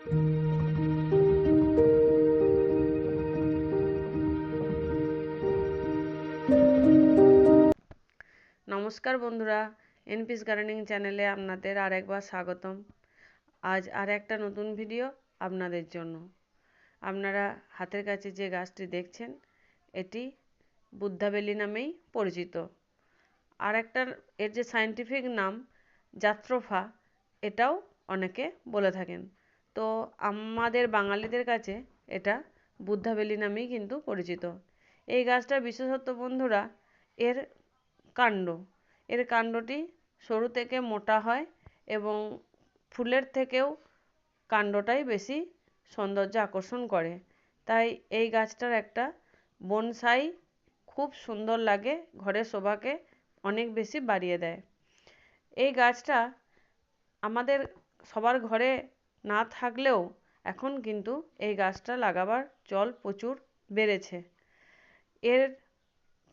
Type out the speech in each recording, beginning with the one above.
নমস্কার বন্ধুরা, এনপিস গার্ডেনিং চ্যানেলে আপনাদের আর একবার স্বাগতম। আজ আর একটা নতুন ভিডিও আপনাদের জন্য। আপনারা হাতের কাছে যে গাছটি দেখছেন, এটি বুদ্ধাবেলি নামেই পরিচিত। আর একটা এর যে সায়েন্টিফিক নাম, জাত্রোফা, এটাও অনেকে বলে থাকেন। তো আমাদের বাঙালিদের কাছে এটা বুদ্ধাবেলি নামেই কিন্তু পরিচিত। এই গাছটা বিশেষত্ব বন্ধুরা, এর কাণ্ড। এর কাণ্ডটি সরু থেকে মোটা হয় এবং ফুলের থেকেও কাণ্ডটাই বেশি সৌন্দর্য আকর্ষণ করে। তাই এই গাছটার একটা বনসাই খুব সুন্দর লাগে, ঘরের শোভাকে অনেক বেশি বাড়িয়ে দেয়। এই গাছটা আমাদের সবার ঘরে না থাকলেও এখন কিন্তু এই গাছটা লাগাবার চল প্রচুর বেড়েছে। এর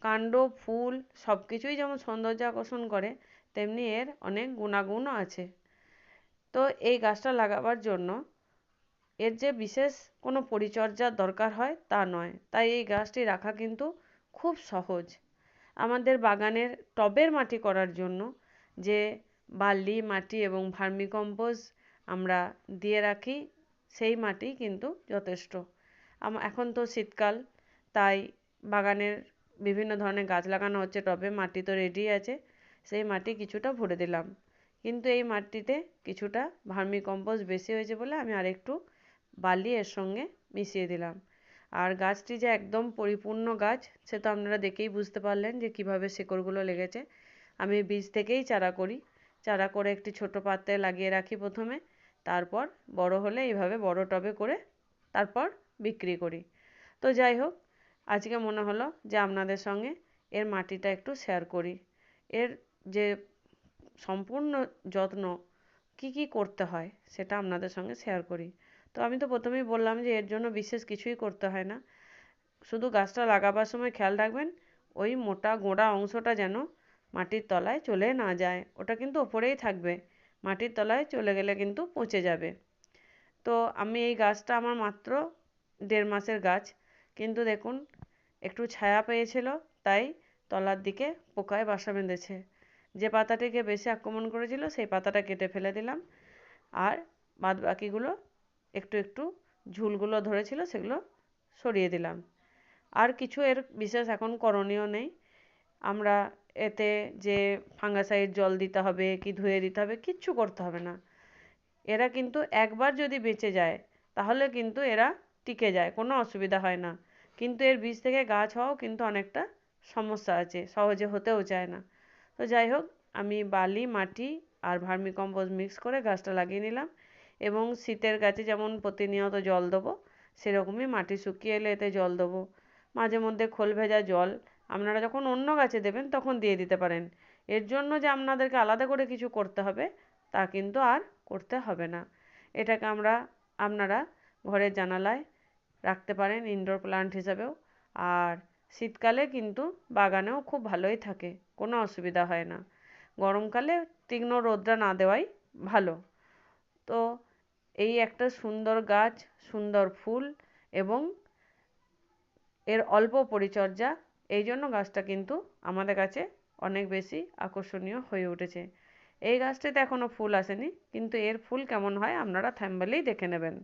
কাণ্ড, ফুল সব কিছুই যেমন সৌন্দর্য আকর্ষণ করে, তেমনি এর অনেক গুণাগুণও আছে। তো এই গাছটা লাগাবার জন্য এর যে বিশেষ কোনো পরিচর্যার দরকার হয় তা নয়। তাই এই গাছটি রাখা কিন্তু খুব সহজ। আমাদের বাগানের টবের মাটি করার জন্য যে বালি, মাটি এবং ভার্মিকম্পোজ আমরা দিয়ে রাখি, সেই মাটি কিন্তু যথেষ্ট। এখন তো শীতকাল, তাই বাগানের বিভিন্ন ধরনের গাছ লাগানো হচ্ছে, টবে মাটি তো রেডি আছে, সেই মাটি কিছুটা ভরে দিলাম। কিন্তু এই মাটিতে কিছুটা ভার্মি কম্পোস্ট বেশি হয়েছে বলে আমি আরেকটু বালি এর সঙ্গে মিশিয়ে দিলাম। আর গাছটি যে একদম পরিপূর্ণ গাছ, সে তো আপনারা দেখেই বুঝতে পারলেন যে কীভাবে শেকড়গুলো লেগেছে। আমি বীজ থেকেই চারা করি, চারা করে একটি ছোট পাত্রে লাগিয়ে রাখি প্রথমে। তারপর বড় হলে এইভাবে বড় টবে করে তারপর বিক্রি করি। তো যাই হোক, আজকে মনে হলো যে আপনাদের সঙ্গে এর মাটিটা একটু শেয়ার করি। এর যে সম্পূর্ণ যত্ন, কি কি করতে হয় সেটা আপনাদের সঙ্গে শেয়ার করি। তো আমি তো প্রথমেই বললাম যে এর জন্য বিশেষ কিছুই করতে হয় না। শুধু গাছটা লাগাবার সময় খেয়াল রাখবেন, ওই মোটা গোড়া অংশটা যেন মাটির তলায় চলে না যায়। ওটা কিন্তু ওপরেই থাকবে। মাটির তলায় চলে গেলে কিন্তু পচে যাবে। তো আমি এই গাছটা আমার মাত্র দেড় মাসের গাছ। কিন্তু দেখুন, একটু ছায়া পেয়েছিল, তাই তলার দিকে পোকায় বাসা বেঁধেছে। যে পাতাটিকে বেশি আক্রমণ করেছিল, সেই পাতাটা কেটে ফেলে দিলাম। আর বাদ বাকিগুলো একটু একটু ঝুলগুলো ধরেছিল, সেগুলো সরিয়ে দিলাম। আর কিছু এর বিশেষ এখন করণীয় নেই। আমরা এতে যে ফাঙ্গাসাইড জল দিতে হবে, কি ধুয়ে দিতে হবে, কিচ্ছু করতে হবে না। এরা কিন্তু একবার যদি বেঁচে যায়, তাহলে কিন্তু এরা টিকে যায়, কোনো অসুবিধা হয় না। কিন্তু এর বীজ থেকে গাছ হওয়াও কিন্তু অনেকটা সমস্যা আছে, সহজে হতেও চায় না। তো যাই হোক, আমি বালি, মাটি আর ভার্মিকম্পোস্ট মিক্স করে গাছটা লাগিয়ে নিলাম এবং শীতের গাছে যেমন প্রতিনিয়ত জল দেবো, সেরকমই মাটি শুকিয়ে এলে এতে জল দেবো। মাঝে মধ্যে খোল ভেজা জল আপনারা যখন অন্য গাছে দেবেন, তখন দিয়ে দিতে পারেন। এর জন্য যে আপনাদেরকে আলাদা করে কিছু করতে হবে, তা কিন্তু আর করতে হবে না। এটাকে আমরা, আপনারা ঘরের জানালায় রাখতে পারেন ইনডোর প্লান্ট হিসাবেও। আর শীতকালে কিন্তু বাগানেও খুব ভালোই থাকে, কোনো অসুবিধা হয় না। গরমকালে তীক্ষ্ণ রোদটা না দেওয়াই ভালো। তো এই একটা সুন্দর গাছ, সুন্দর ফুল এবং এর অল্প পরিচর্যা এই জন্য গাছটা কিন্তু আমাদের কাছে অনেক বেশি আকর্ষণীয় হয়ে উঠেছে। এই গাছটিতে এখনও ফুল আসেনি, কিন্তু এর ফুল কেমন হয় আপনারা থ্যাম্বেলেই দেখে নেবেন।